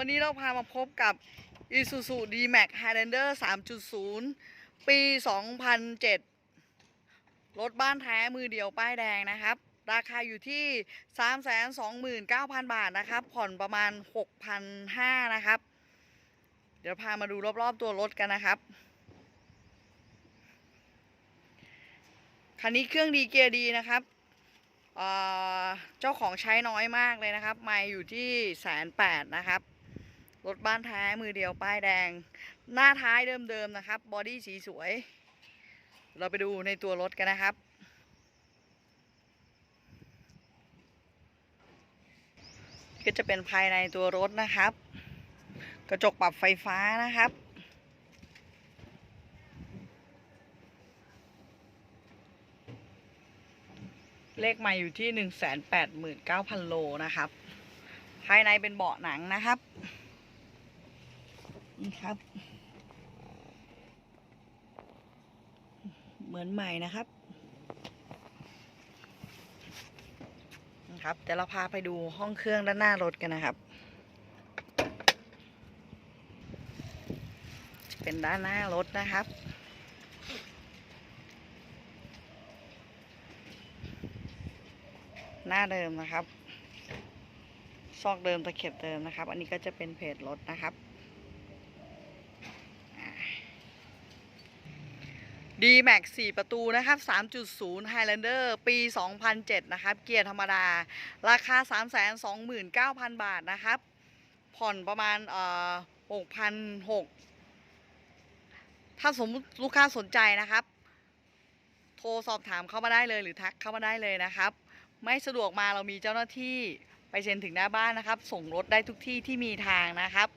วันนี้เราพามาพบกับ Isuzu D-Max Highlander 3.0 ปี 2007 รถบ้านแท้มือเดียวป้ายแดงนะครับ ราคาอยู่ที่ 329,000 บาทนะครับ ผ่อนประมาณ 6,500นะครับ เดี๋ยวพามาดูรอบๆตัวรถกันนะครับ คันนี้เครื่องดีเกียร์ดีนะครับเอ่อเจ้าของใช้น้อยมากเลยนะครับ ไม่อยู่ที่แสนแปดนะครับ รถบ้านแท้มือเดียวป้ายแดง หน้าท้ายเดิมๆนะครับ บอดี้สีสวย เราไปดูในตัวรถกันนะครับ ก็จะเป็นภายในตัวรถนะครับ กระจกปรับไฟฟ้านะครับเลขม่อยู่ที่หนึ่งแสนแปดหมื่นเก้าพันโลนะครับ ภายในเป็นเบาะหนังนะครับ นี่ครับ เหมือนใหม่นะครับนะครับเดี๋ยวเราพาไปดูห้องเครื่องด้านหน้ารถกันนะครับจะเป็นด้านหน้ารถนะครับหน้าเดิมนะครับ ซอกเดิมตะเข็บเดิมนะครับ อันนี้ก็จะเป็นเพจรถนะครับ d m a x 4 ประตูนะครับ 3.0 Highlander ปี 2007 นะครับ เกียร์ธรรมดา ราคา 329,000 บาทนะครับ ผ่อนประมาณเอ่อ6,600 ถ้าสมมติลูกค้าสนใจนะครับ โทรสอบถามเข้ามาได้เลยหรือทักเข้ามาได้เลยนะครับ ไม่สะดวกมาเรามีเจ้าหน้าที่ไปเซ็นถึงหน้าบ้านนะครับ ส่งรถได้ทุกที่ที่มีทางนะครับ